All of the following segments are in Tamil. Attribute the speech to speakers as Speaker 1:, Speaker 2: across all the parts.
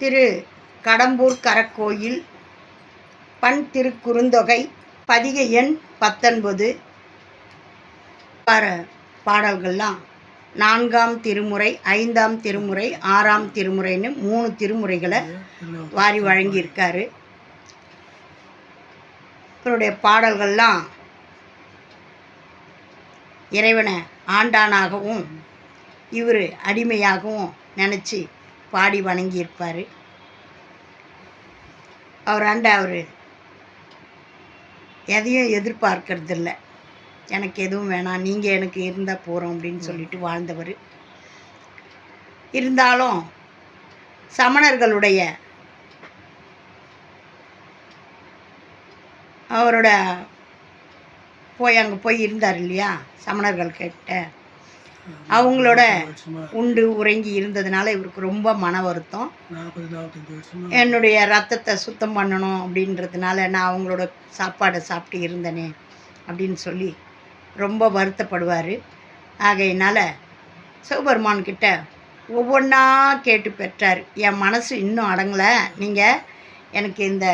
Speaker 1: திரு கடம்பூர் கரக்கோயில் பண் திருக்குறுந்தொகை பதிகை எண் பத்தொன்பது. வர பாடல்கள்லாம் நான்காம் திருமுறை ஐந்தாம் திருமுறை ஆறாம் திருமுறைன்னு மூணு திருமுறைகளை வாரி வழங்கியிருக்காரு. இவருடைய பாடல்கள்லாம் இறைவனை ஆண்டானாகவும் இவர் அடிமையாகவும் நினச்சி பாடி வணங்கியிருப்பார். அவர் ஆண்ட அவர் எதையும் எதிர்பார்க்கறதில்ல. எனக்கு எதுவும் வேணாம். நீங்கள் எனக்கு இருந்தால் போகிறோம் அப்படின்னு சொல்லிட்டு வாழ்ந்தவர். இருந்தாலும் சமணர்களுடைய அவரோட போய் அங்கே போய் இருந்தார் இல்லையா? சமணர்கள் கிட்ட அவங்களோட உண்டு உறங்கி இருந்ததுனால இவருக்கு ரொம்ப மன வருத்தம். என்னுடைய ரத்தத்தை சுத்தம் பண்ணணும் அப்படின்றதுனால நான் அவங்களோட சாப்பாடை சாப்பிட்டு இருந்தேனே அப்படின்னு சொல்லி ரொம்ப வருத்தப்படுவார். ஆகையினால சிவபெருமான் கிட்ட ஒவ்வொன்றா கேட்டு பெற்றார். என் மனசு இன்னும் அடங்கலை. நீங்கள் எனக்கு இந்த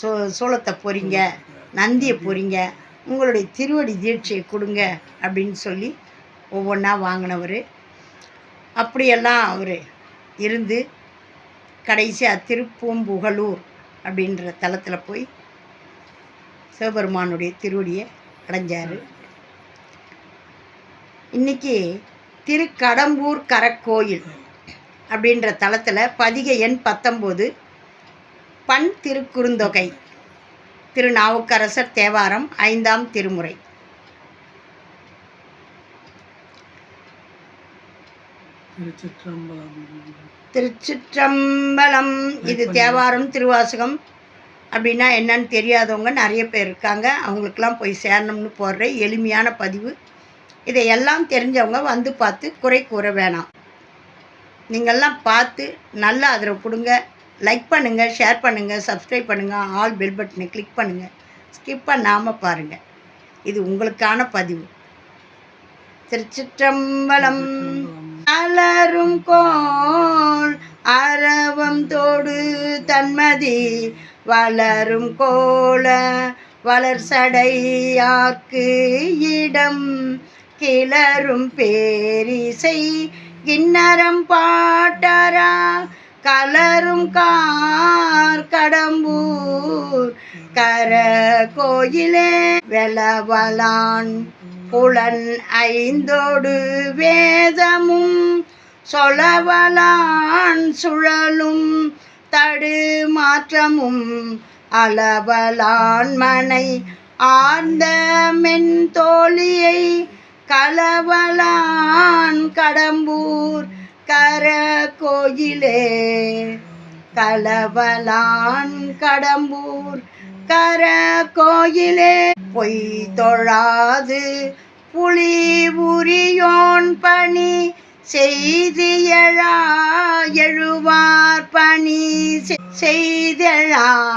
Speaker 1: சோ சோளத்தை பொறிங்க நந்தியை பொறிங்க உங்களுடைய திருவடி தீட்சையை கொடுங்க அப்படின்னு சொல்லி ஒவ்வொன்றா வாங்கினவர். அப்படியெல்லாம் அவர் இருந்து கடைசியாக திருப்பூம்புகலூர் அப்படின்ற தலத்தில் போய் சிவபெருமானுடைய திருவடியை அடைஞ்சார். இன்னைக்கு திருக்கடம்பூர் கரக்கோயில் அப்படின்ற தலத்தில் பதிகை எண் பத்தொம்போது பண் திருக்குறுந்தொகை திருநாவுக்கரசர் தேவாரம் ஐந்தாம் திருமுறை.
Speaker 2: திருச்சிற்றம்பலம்.
Speaker 1: இது தேவாரம் திருவாசகம். அப்படின்னா என்னன்னு தெரியாதவங்க நிறைய பேர் இருக்காங்க. அவங்களுக்கெல்லாம் போய் சேரணும்னு போடுற எளிமையான பதிவு. இதையெல்லாம் தெரிஞ்சவங்க வந்து பார்த்து குறை கூற வேணாம். நீங்கள்லாம் பார்த்து நல்ல ஆதரவு கொடுங்க. லைக் பண்ணுங்கள் ஷேர் பண்ணுங்கள் சப்ஸ்கிரைப் பண்ணுங்கள் ஆல் பெல் பட்டனை கிளிக் பண்ணுங்கள் ஸ்கிப் பண்ணாமல் பாருங்கள் இது உங்களுக்கான பதிவு. திருச்சிற்றம்பலம். அலரும் கோள் அரவம் தோடு தன்மதி. வளரும் கோல வளர் சடையாக்கு இடம்? கிளரும் பேரிசை கிண்ணரம் பாட்டரா. கலரும் கார் கடம்பூர் கர கோயிலே வெளவலான் புலன் ஐந்தோடு வேதமும் சொலவலான் சுழலும் தடு மாற்றமும் அளவலான் மனை ஆர்ந்த மென்தோழியை கலவலான் கடம்பூர் கர கோயிலே. கலவலான் கடம்பூர் கர கோயிலே பொய் தொழாது. புலி உரியோன் பணி செய்து எழா எழுவார் பணி செ- செய்தெழா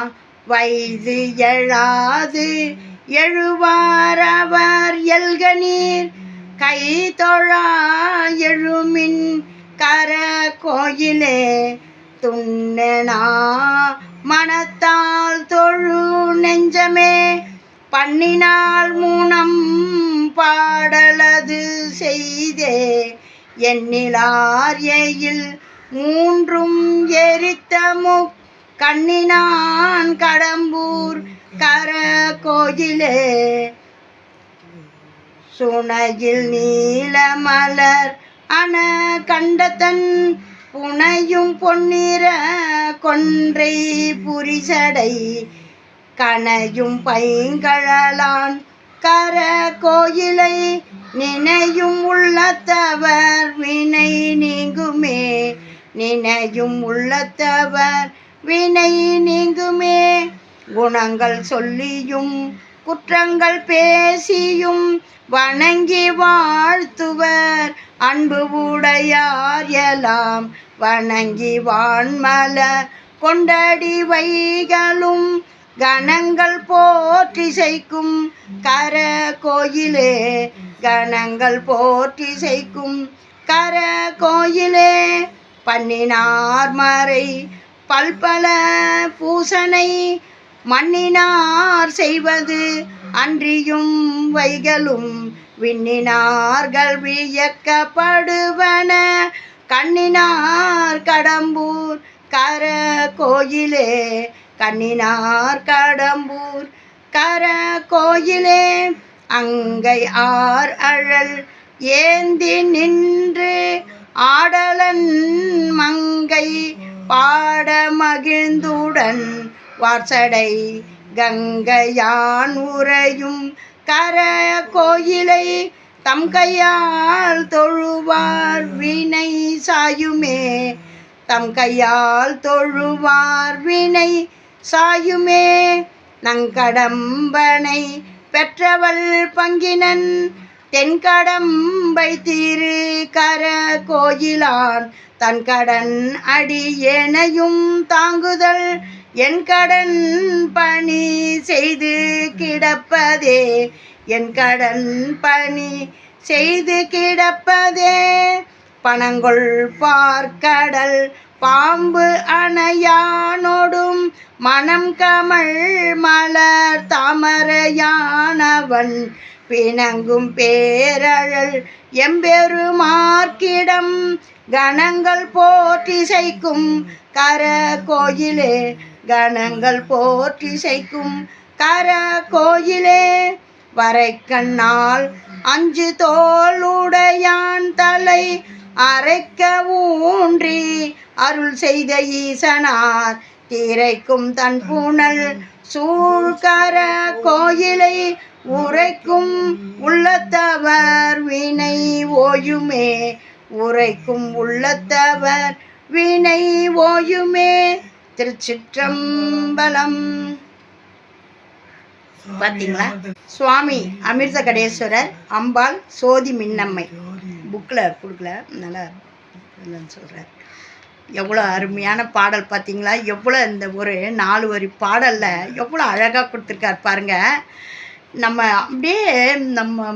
Speaker 1: வைது எழாது. எழுவார் அவர் எல்க நீர் கை தொழா எழுமின் கர கோயிலே துண்ணனா? மனத்தால் தொழு நெஞ்சமே. பண்ணினால் மூனம் பாடலது செய்தே. எண்ணிலார் எயில் மூன்றும் எரித்த முக். கண்ணினான் கடம்பூர் கர கோயிலே. சுனையில் நீலமலர் அன கண்டதன் புனையும் பொன்னிற கொன்றை புரிசடை கனையும் பைங்கழலான் கர கோயிலை நினையும் உள்ளத்தவர் வினை நீங்குமே நினையும் உள்ளத்தவர் வினை நீங்குமே. குணங்கள் சொல்லியும் குற்றங்கள் பேசியும் வணங்கி வாழ்த்துவர் அன்பு உடையார் எல்லாம் வணங்கி வான்மல கொண்டடி வைகளும் கணங்கள் போற்றிசைக்கும் கர கோயிலே கணங்கள் போற்றிசைக்கும் கர கோயிலே பண்ணினார் மறை பல்பல பூசனை மண்ணினார் செய்வது அன்றியும் வைகளும் விண்ணினார்கள் வியக்கப்படுவன. கண்ணினார் கடம்பூர் கர கோயிலே கண்ணினார் கடம்பூர் கர கோயிலே அங்கை ஆர் அழல் ஏந்தி நின்று ஆடலன் மங்கை பாட மகிழ்ந்துடன். வார்சடை கங்கையான் உறையும் கர கோயிலை தம் கையால் தொழுவார் வினை சாயுமே. தம் கையால் தொழுவார் வினை சாயுமே. நங்கடம்பனை பெற்றவள் பங்கினன் தென்கடம்பை திரு கர கோயிலான் தன் கடன் அடியேனையும் தாங்குதல் என் கடன் பணி செய்து கிடப்பதே என் கடன் பணி செய்து கிடப்பதே. பணங்கொள் பார்க்கடல் பாம்பு அணையானோடும் மனம் கமழ் மலர் தாமரையானவன். பிணங்கும் பேரழல் எம்பெருமார்க்கிடம் கணங்கள் போற்றிசைக்கும் கர கோயிலே கணங்கள் போற்றிசைக்கும் கர கோயிலே வரைக்கண்ணால் அஞ்சு தோளுடையான் தலை அரைக்க ஊன்றி அருள் செய்த ஈசனார் தீரைக்கும் தன் பூனல் சூழ்கர கோயிலை உரைக்கும் உள்ளத்தவர் வினை ஓயுமே உரைக்கும் உள்ளத்தவர் வினை ஓயுமே. திருச்சிற்றம்பலம். பார்த்தீங்களா சுவாமி அமிர்த கடேஸ்வரர் அம்பாள் சோதி மின்னம்மை. புக்கில் கொடுக்கல. நல்லா இல்லைன்னு சொல்கிறார் எவ்வளோ அருமையான பாடல் பார்த்தீங்களா எவ்வளோ இந்த ஒரு நாலு வரி பாடலில் எவ்வளோ அழகாக கொடுத்துருக்கார் பாருங்க. நம்ம அப்படியே நம்ம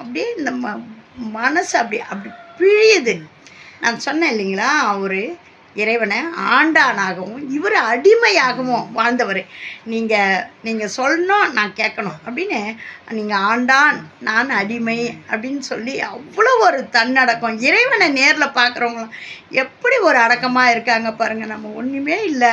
Speaker 1: அப்படியே நம்ம மனசு அப்படி அப்படி பிழியுது. நான் சொன்னேன் இல்லைங்களா அவர் இறைவனை ஆண்டானாகவும் இவர் அடிமையாகவும் வாழ்ந்தவர். நீங்கள் நீங்கள் சொல்லணும் நான் கேட்கணும். அப்படின்னு நீங்கள் ஆண்டான் நான் அடிமை அப்படின்னு சொல்லி அவ்வளோ ஒரு தன்னடக்கம். இறைவனை நேரில் பார்க்குறவங்களாம் எப்படி ஒரு அடக்கமாக இருக்காங்க பாருங்கள் நம்ம ஒன்றுமே இல்லை.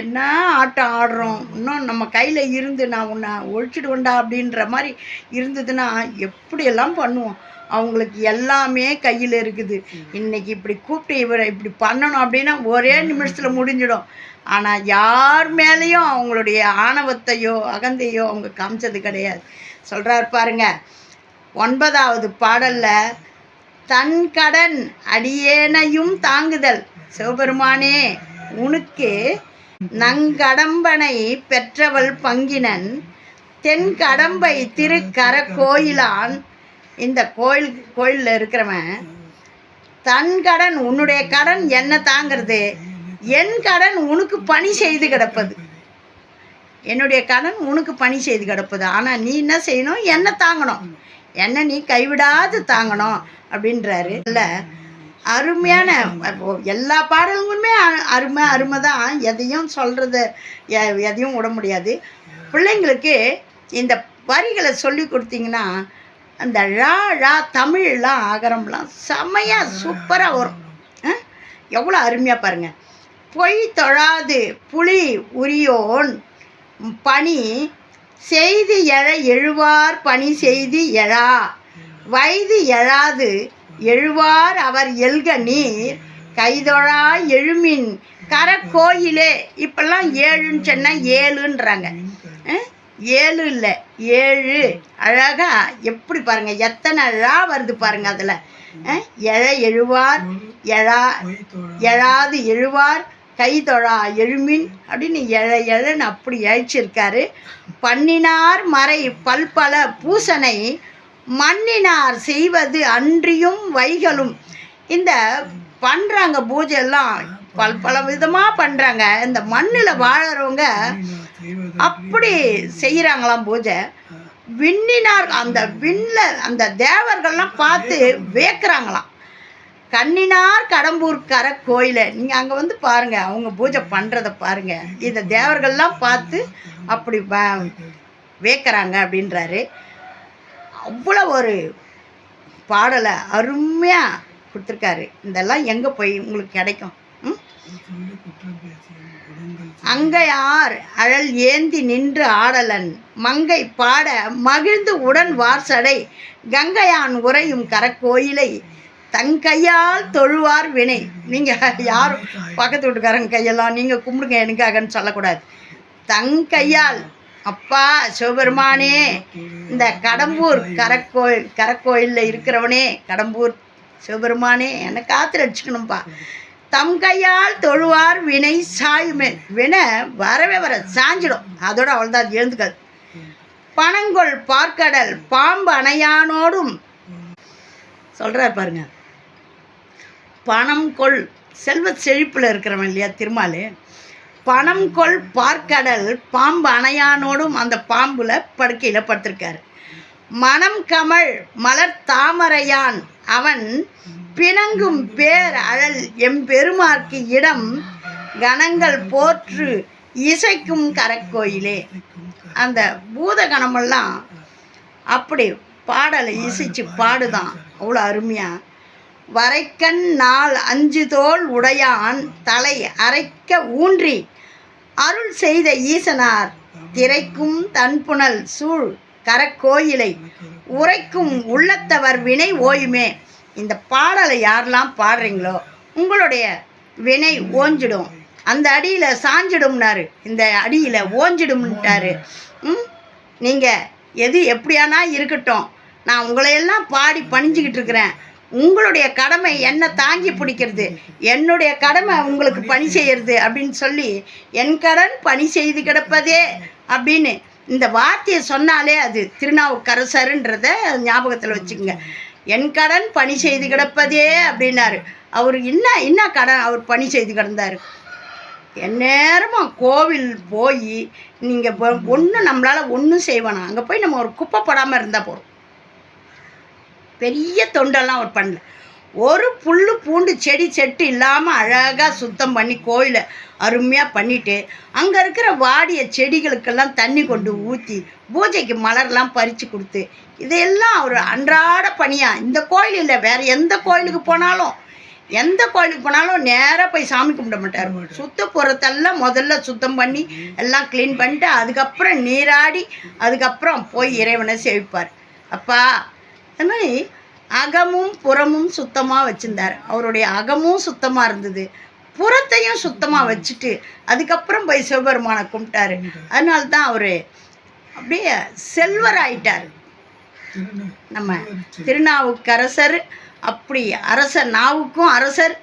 Speaker 1: என்ன ஆட்டம் ஆடுறோம்? இன்னும் நம்ம கையில் இருந்து நான் உன்னை ஒழிச்சிடுவேண்டா அப்படின்ற மாதிரி இருந்ததுன்னா எப்படியெல்லாம் பண்ணுவோம்? அவங்களுக்கு எல்லாமே கையில் இருக்குது. இன்னைக்கு இப்படி கூப்பிட்டு இவரை இப்படி பண்ணணும் அப்படின்னா ஒரே நிமிஷத்தில் முடிஞ்சிடும். ஆனால் யார் மேலேயும் அவங்களுடைய ஆணவத்தையோ அகந்தையோ அவங்க காமிச்சது கிடையாது. சொல்கிறார் பாருங்க. ஒன்பதாவது பாடலில் தன் கடன் அடியேனையும் தாங்குதல். சிவபெருமானே உனக்கு நங்கடம்பனை பெற்றவள் பங்கினன். தென் கடம்பை திருக்கர கோயிலான் இந்த கோயில் கோயிலில் இருக்கிறவன் தன் கடன் உன்னுடைய கடன் என்ன தாங்கிறது? என் கடன் உனக்கு பணி செய்து கிடப்பது. என்னுடைய கடன் உனக்கு பணி செய்து கிடப்பது. ஆனால் நீ என்ன செய்யணும்? என்ன தாங்கணும்? என்ன நீ கைவிடாது தாங்கணும்? அப்படின்றாரு. இல்லை அருமையான எல்லா பாடல்களுமே அ- அருமை அருமை தான். எதையும் சொல்கிறது எதையும் விட முடியாது. பிள்ளைங்களுக்கு இந்த வரிகளை சொல்லி கொடுத்தீங்கன்னா அந்த ழா ழா தமிழ்லாம் ஆகரம்லாம் செம்மையாக சூப்பராக வரும். ஆ? எவ்வளோ அருமையாக பாருங்கள் பொய் தொழாது புலி உரியோன் பணி செய்து எழ எழுவார் பணி செய்து எழா. வயது எழாது எழுவார் அவர் எல்க நீர். கைதொழா எழுமின் கரக்கோயிலே. இப்பெல்லாம் ஏழுன்னு சொன்னால் ஏழுன்றாங்க. ஆ? ஏழு இல்லை ஏழு. அழகா எப்படி பாருங்க எத்தனை ழா வருது பாருங்க அதில். எழ எழுவார் எழா எழாது எழுவார் கை தொழா எழுமின் அப்படின்னு எழ எழன்னு அப்படி இழைச்சிருக்காரு பண்ணினார் மறை பல்பல பூசனை மண்ணினார் செய்வது அன்றியும் வைகளும். இந்த பண்ணுறாங்க பூஜை எல்லாம் பல் பல விதமாக பண்ணுறாங்க இந்த மண்ணில் வாழறவங்க அப்படி செய்கிறாங்களாம் பூஜை. விண்ணினார் அந்த விண்ணில் அந்த தேவர்கள்லாம் பார்த்து வேக்குறாங்களாம். கண்ணினார் கடம்பூர் கர கோயிலை. நீங்கள் அங்கே வந்து பாருங்கள் அவங்க பூஜை பண்ணுறத பாருங்கள் இந்த தேவர்கள்லாம் பார்த்து அப்படி வேக்கிறாங்க அப்படின்றாரு. அவ்வளோ ஒரு பாடலை அருமையாக கொடுத்துருக்காரு. இதெல்லாம் எங்கே போய் உங்களுக்கு கிடைக்கும்? அங்கையார் அழல் ஏந்தி நின்று ஆடலன். மங்கை பாட மகிழ்ந்து உடன் வார்சடை. கங்கையான் உறையும் கரக்கோயிலை. தன் கையால் தொழுவார் வினை. நீங்கள் யாரும் பக்கத்து வீட்டுக்காரங்க கையெல்லாம் நீங்கள் கும்பிடுங்க எனக்காகன்னு சொல்லக்கூடாது. தன் கையால். அப்பா சிவபெருமானே இந்த கடம்பூர் கரக்கோயில் கரக்கோயிலில் இருக்கிறவனே கடம்பூர் சிவபெருமானே என்னை காத்துல அடிச்சுக்கணும்ப்பா தம் கையால் தொழுவார் வினை சாயுமே வினை வரவே வர சாஞ்சிடும். அதோட அவ்வளோதான் அது எழுந்துக்காது. பனங்கொள் பார்க்கடல் பாம்பு அணையானோடும். சொல்கிறார் பாருங்க. பணம் கொள் செல்வ செழிப்பில் இருக்கிறவன் இல்லையா திருமாலே? பணம் கொள் பார்க்கடல் பாம்பு அணையானோடும் அந்த பாம்புல படுக்கையில் படுத்திருக்காரு. மனம் கமழ் மலர் தாமரையான் அவன் பிணங்கும் பேர் அழல். எம்பெருமார்க்கு இடம் கணங்கள் போற்று இசைக்கும் கரக்கோயிலே. அந்த பூதகணமெல்லாம் அப்படி பாடலை இசைச்சு பாடுதான். அவ்வளோ அருமையாக வரைக்கண் நாள் அஞ்சு தோல் உடையான் தலை அரைக்க ஊன்றி அருள் செய்த ஈசனார் திரைக்கும் தன்புணல் சூழ் கரக்கோயிலை உரைக்கும் உள்ளத்தவர் வினை ஓயுமே. இந்த பாடலை யாரெல்லாம் பாடுறீங்களோ உங்களுடைய வினை ஓஞ்சிடும். அந்த அடியில் சாஞ்சிடும்னாரு. இந்த அடியில் ஓஞ்சிடும்ட்டாரு. ம்? நீங்கள் எது எப்படியானா இருக்கட்டும். நான் உங்களையெல்லாம் பாடி பணிஞ்சுக்கிட்டு இருக்கிறேன். உங்களுடைய கடமை என்னை தாங்கி பிடிக்கிறது. என்னுடைய கடமை உங்களுக்கு பணி செய்கிறது அப்படின்னு சொல்லி என் கடன் பணி செய்து கிடப்பதே அப்படின்னு இந்த வார்த்தையை சொன்னாலே அது திருநாவுக்கரசருன்றத ஞாபகத்தில் வச்சுக்கோங்க. என் கடன் பணி செய்து கிடப்பதே அப்படின்னாரு. அவர் என்ன என்ன கடன் அவர் பணி செய்து கிடந்தார்? எந்நேரமும் கோவில் போய் நீங்கள் ஒன்றும் நம்மளால் ஒன்றும் செய்வேணாம் அங்கே போய் நம்ம ஒரு குப்பை படாமல் இருந்தால் போதும். பெரிய தொண்டெல்லாம் அவர் பண்ணல. ஒரு புல் பூண்டு செடி செட்டு இல்லாமல் அழகாக சுத்தம் பண்ணி கோயிலை அருமையாக பண்ணிட்டு அங்கே இருக்கிற வாடிய செடிகளுக்கெல்லாம் தண்ணி கொண்டு ஊற்றி பூஜைக்கு மலர்லாம் பறித்து கொடுத்து இதையெல்லாம் அவர் அன்றாட பணியாக இந்த கோயில் இல்லை வேறு எந்த கோயிலுக்கு போனாலும் எந்த கோயிலுக்கு போனாலும் நேராக போய் சாமி கும்பிட மாட்டார். சுத்தப்புறத்தெல்லாம் முதல்ல சுத்தம் பண்ணி எல்லாம் க்ளீன் பண்ணிட்டு அதுக்கப்புறம் நீராடி அதுக்கப்புறம் போய் இறைவனை சேவிப்பார். அப்பா அது மாதிரி அகமும் புறமும் சுத்தமாக வச்சுருந்தார். அவருடைய அகமும் சுத்தமாக இருந்தது. புறத்தையும் சுத்தமாக வச்சுட்டு அதுக்கப்புறம் போய் சிவபெருமானை கும்பிட்டாரு. அதனால தான் அவர் அப்படியே செல்வர் ஆயிட்டார் நம்ம திருநாவுக்கரசர் அப்படி அரசர் நாவுக்கும் அரசர்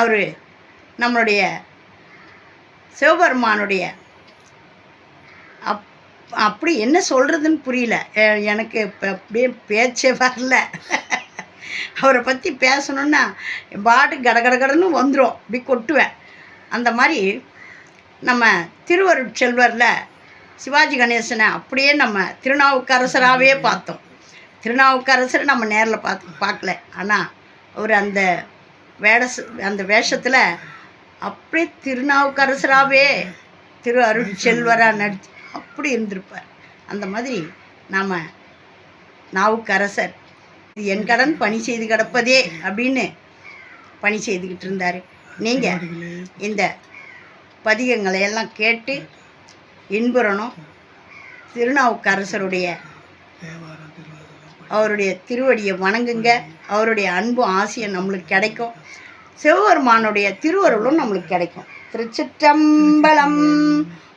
Speaker 1: அவர் நம்மளுடைய சிவபெருமானுடைய அப் அப்படி என்ன சொல்கிறதுன்னு புரியல. எனக்கு இப்போ அப்படியே பேச்சே வரல. அவரை பற்றி பேசணுன்னா பாட்டு கடகடகடன்னு வந்துடும் அப்படி கொட்டுவேன். அந்த மாதிரி நம்ம திருவருட்செல்வரில் சிவாஜி கணேசனை அப்படியே நம்ம திருநாவுக்கரசராகவே பார்த்தோம். திருநாவுக்கரசரை நம்ம நேரில் பார்த்து பார்க்கல. ஆனால் அவர் அந்த வேடஸ் அந்த வேஷத்தில் அப்படியே திருநாவுக்கரசராகவே திரு அருட்செல்வராக நடிச்சு அப்படி இருந்திருப்பார். அந்த மாதிரி நாம் நாவுக்கரசர் என் கடன் பணி செய்து கிடப்பதே அப்படின்னு பணி செய்துக்கிட்டு இருந்தார். நீங்கள் இந்த பதிகங்களை எல்லாம் கேட்டு இன்புறணும். திருநாவுக்கரசருடைய அவருடைய திருவடியை வணங்குங்க. அவருடைய அன்பும் ஆசையும் நம்மளுக்கு கிடைக்கும். சிவபெருமானுடைய திருவருளும் நம்மளுக்கு கிடைக்கும். திருச்சிற்றம்பலம்.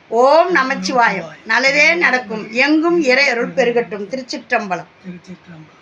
Speaker 1: ஓம் நமச்சிவாயம். நல்லதே நடக்கும். எங்கும் இறை அருள் பெருகட்டும். திருச்சிற்றம்பலம்
Speaker 2: திருச்சிற்றம்பலம்.